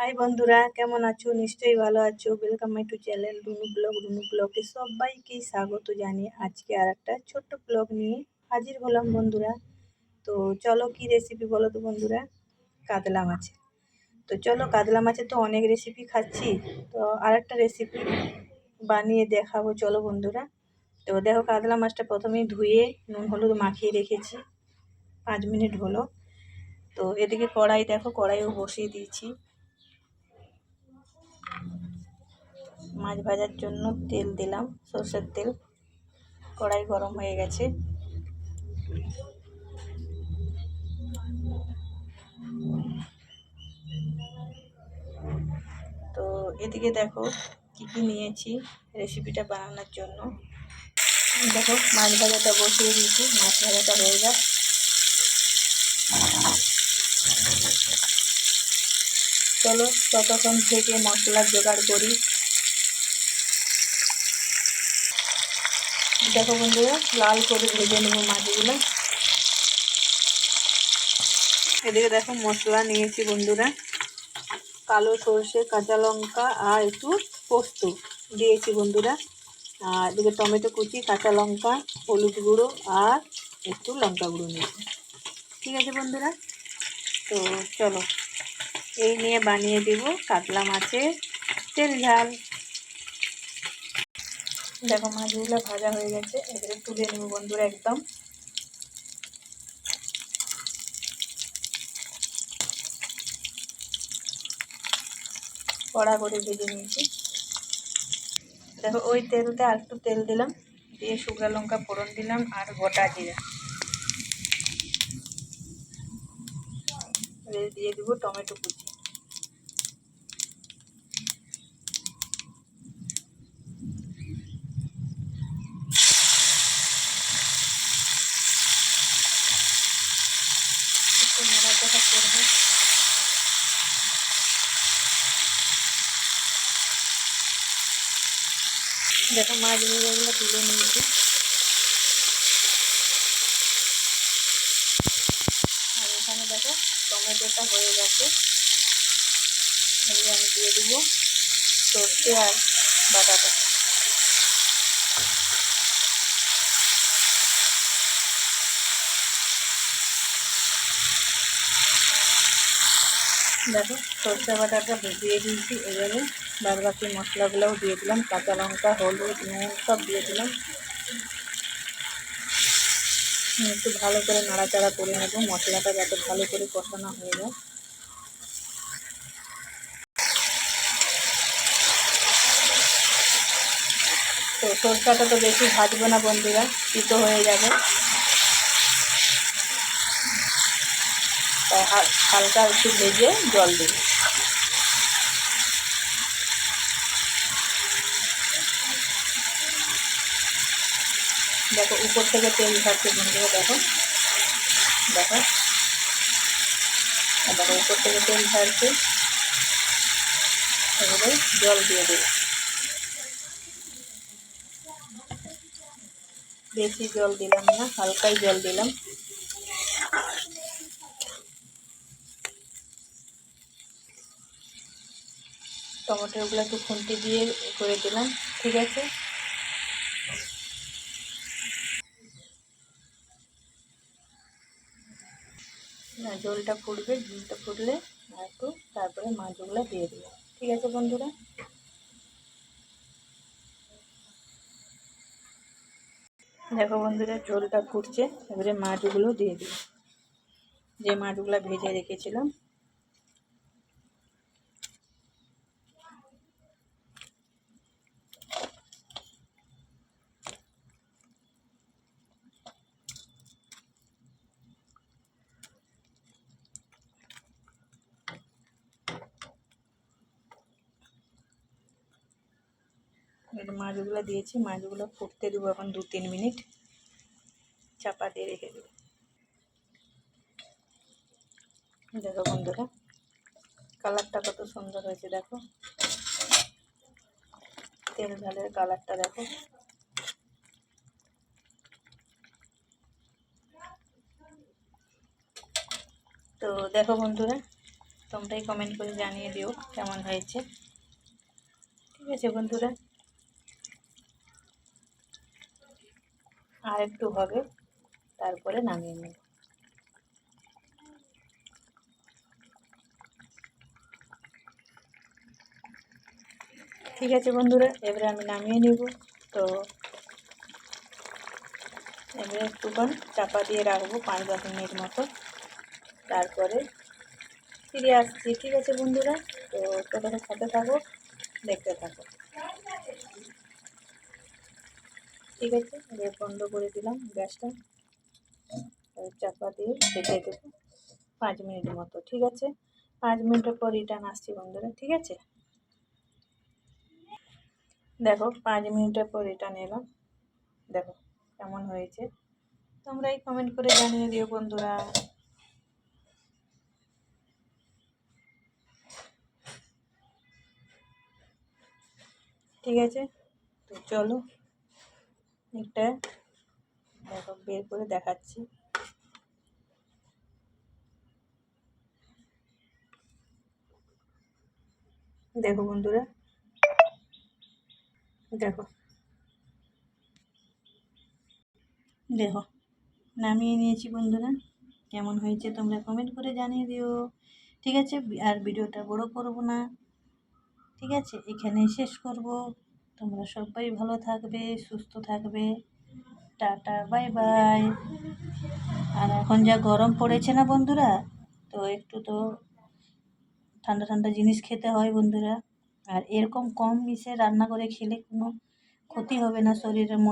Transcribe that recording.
High বন্ধুরা, কেমন আছো? নিশ্চয়ই ভালো আছো। Welcome my to channel Runu blog Runu ব্লগে সবাইকে স্বাগত জানিয়ে আজকে আর একটা ছোট্ট ব্লগ নিয়ে হাজির হলাম বন্ধুরা। তো চলো কি রেসিপি বলো তো বন্ধুরা? কাতলা মাছের তো চলো কাতলা মাছের তো অনেক রেসিপি খাচ্ছি। তো আর একটা রেসিপি বানিয়ে দেখাবো চলো বন্ধুরা। তো দেখো কাতলা মাছটা প্রথমেই ধুয়ে নুন, হলুদ মাখিয়ে রেখেছি। পাঁচ মিনিট হলো। তো এদিকে কড়াই, দেখো কড়াইও বসিয়ে দিয়েছি। মাছ ভাজার জন্য তেল দিলাম, সর্ষের তেল। কড়াই গরম হয়ে গেছে। তো এদিকে দেখো কি কি নিয়েছি রেসিপিটা বানানোর জন্য। দেখো, মাছ ভাজাটা বসিয়ে দিয়েছি, মাছ ভাজাটা হয়ে যাক। চলো ততক্ষণ থেকে মশলার জোগাড় করি। দেখো বন্ধুরা, লাল করে ভেজে নেব মাছগুলো এদিকে দেখো মশলা নিয়েছি বন্ধুরা। কালো সর্ষে, কাঁচা লঙ্কা আর একটু পোস্ত দিয়েছি বন্ধুরা। আর এদিকে টমেটো কুচি, কাঁচা লঙ্কা, হলুদ গুঁড়ো আর একটু লঙ্কা গুঁড়ো নিয়েছি। ঠিক আছে বন্ধুরা? তো চলো, এই নিয়ে বানিয়ে দেব কাতলা মাছের তেল ঝাল। দেখো মাছগুলো ভাজা হয়ে গেছে, এবারে তুলে নেব বন্ধুরা একদম। কড়া করে ভেজে নিয়েছি। দেখো ওই তেলতে আর একটু তেল দিলাম, দিয়ে শুকনো লঙ্কা ফোড়ন দিলাম আর গোটা জিরা। দিয়ে দিব টমেটো কুচি। একটু নাড়াচাড়া করব দেখো তুলে নিয়েছি। আর এখানে দেখো টমেটোটা হয়ে গেছে। আমি দিয়ে দেবো। সর্ষে আর বাটাটা। দেখো, সরষে বাটাটা ভিজিয়ে দিয়েছি, এবারে বাদ বাকি মশলাগুলোও দিয়ে দিলাম, কাঁচা লঙ্কা, হলুদ, নুন সব দিয়ে দিলাম। একটু ভালো করে নাড়াচাড়া করে নেব, মশলাটা যাতে ভালো করে কষানো হয়ে যায়। তো সরষাটা তো বেশি ভাজবো না বন্ধুরা, তিতো হয়ে যাবে। হালকা একটু ভেজে জল দিই। দেখো, উপর থেকে তেল ছাড়ছে বন্ধুরা দেখো। দেখো। দেখো উপর থেকে তেল ছাড়ছে এবারে জল দিয়ে দেবো বেশি জল দিলাম না, হালকাই জল দিলাম। টমেটোগুলো একটু খুন্তি দিয়ে করে দিলাম, ঠিক আছে? না, জলটা ফুটবে, জলটা ফুটলে একটু তারপরে মাছগুলো দিয়ে দেবো, ঠিক আছে বন্ধুরা? দেখো বন্ধুরা ঝোলটা ফুটছে, এবারে মাছগুলো দিয়ে দিই যে মাছগুলো ভেজে রেখেছিলাম মাছগুলো দিয়েছি, মাছগুলো ফুটতে দেবো এখন দু তিন মিনিট। চাপা দিয়ে রেখে দেবো। দেখো বন্ধুরা, কালারটা কত সুন্দর হয়েছে, দেখো। তেল ঝালের কালারটা দেখো। তো দেখো বন্ধুরা, তোমরাই কমেন্ট করে জানিয়ে দিও কেমন হয়েছে। ঠিক আছে বন্ধুরা। আর একটু হবে। তারপরে নামিয়ে নেব। ঠিক আছে বন্ধুরা, এবারে আমি নামিয়ে নেব। তো এবারে একটুক্ষণ চাপা দিয়ে রাখব পাঁচ দশ মিনিট মতো। তারপরে ফিরে আসছি। ঠিক আছে বন্ধুরা, তো তোমরা সাথে থাকো, দেখতে থাকো। ঠিক আছে, এবার বন্ধ করে দিলাম গ্যাসটা। চাপা দিয়ে রেখে দেবো পাঁচ মিনিট মতো, ঠিক আছে? পাঁচ মিনিটের পর রিটার্ন আসছি বন্ধুরা, ঠিক আছে? দেখো, পাঁচ মিনিটের পর রিটার্ন এলাম। দেখো, কেমন হয়েছে। তোমরাই কমেন্ট করে জানিয়ে দিও বন্ধুরা। ঠিক আছে? তো চলো। একটা দেখো বের করে দেখাচ্ছি। দেখো বন্ধুরা, দেখো। দেখো, নামিয়ে নিয়েছি বন্ধুরা। কেমন হয়েছে তোমরা কমেন্ট করে জানিয়ে দিও। ঠিক আছে, আর ভিডিওটা বড় করব না। ঠিক আছে এখানে শেষ করব। তোমরা সবাই ভালো থাকবে, সুস্থ থাকবে। Tata, bye bye. আর এখন যা গরম পড়েছে না বন্ধুরা, তো একটু তো ঠান্ডা ঠান্ডা জিনিস খেতে হয় বন্ধুরা। আর এরকম কম মিশে রান্না করে খেলে কোনো ক্ষতি হবে না শরীরের